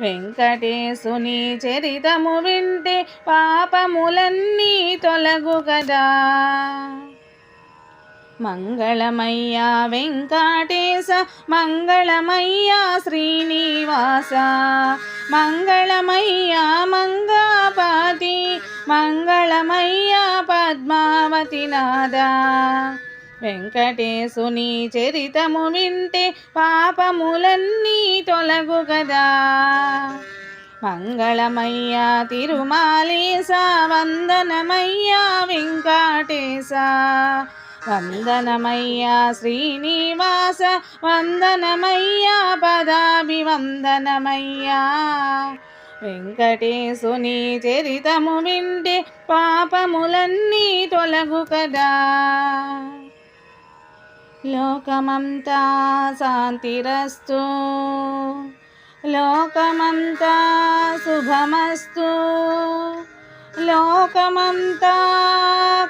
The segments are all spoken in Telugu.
వెంకటేశుని చరితము వింటే పాపములన్నీ తొలగు కదా. మంగళమయ్యా వెంకటేశ మంగళమయ్యా శ్రీనివాస మంగళమయ్యా మంగాపతి మంగళమయ్యా పద్మావతి నాదా వెంకటేశుని చరితము వింటే పాపములన్నీ తొలగు కదా మంగళమయ్యా తిరుమాలేశ వందనమయ్యా వెంకటేశ. వందనమయ్యా శ్రీనివాస వందనమయ్యా పదాభివందనమయ్యా. వెంకటేశుని చరితము వింటే పాపములన్నీ తొలగు కదా లోకమంతా శాంతిరస్తు. లోకమంతా శుభమస్తు. లోకమంతా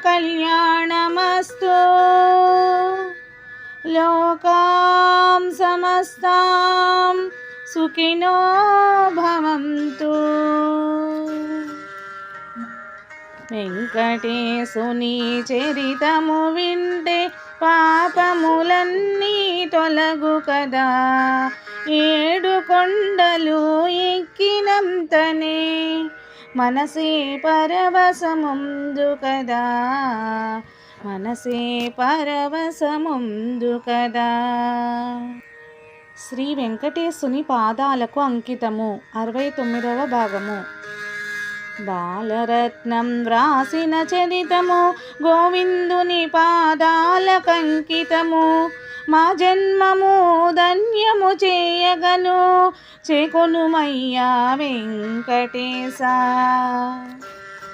కళ్యాణమస్తు. లోకాం సమస్తాం సుఖినో భవంతు. వెంకటేశుని చరితము వింటే పాప పాపములన్నీ తొలగు కదా. ఏడు కొండలు ఎక్కినంతనే మనసే పరవశముందు కదా. మనసే పరవశముందు కదా. శ్రీ వెంకటేశుని పాదాలకు అంకితము. అరవై తొమ్మిదవ భాగము. బాలరత్నం వ్రాసిన చరితము గోవిందుని పాదాల కంకితము. మా జన్మము ధన్యము చేయగను చేకొనుమయ్యా వెంకటేశ.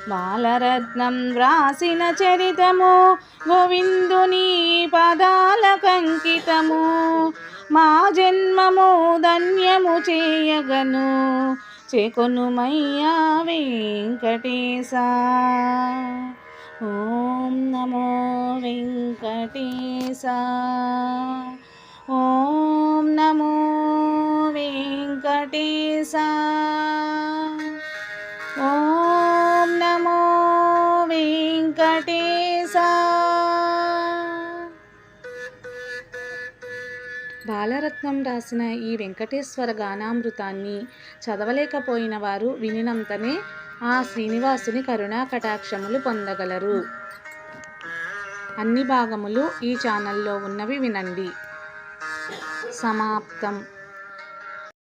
బాలరత్నం వ్రాసిన చరితము గోవిందుని పాదాలకంకితము మా జన్మము ధన్యము చేయగను చేకొనుమయ్యా వెంకటేశ. ఓం నమో వెంకటేశ. బాలరత్నం రాసిన ఈ వెంకటేశ్వర గానామృతాన్ని చదవలేకపోయిన వారు వినినంతనే ఆ శ్రీనివాసుని కరుణా కటాక్షములు పొందగలరు. అన్ని భాగములు ఈ ఛానల్లో ఉన్నవి వినండి. సమాప్తం.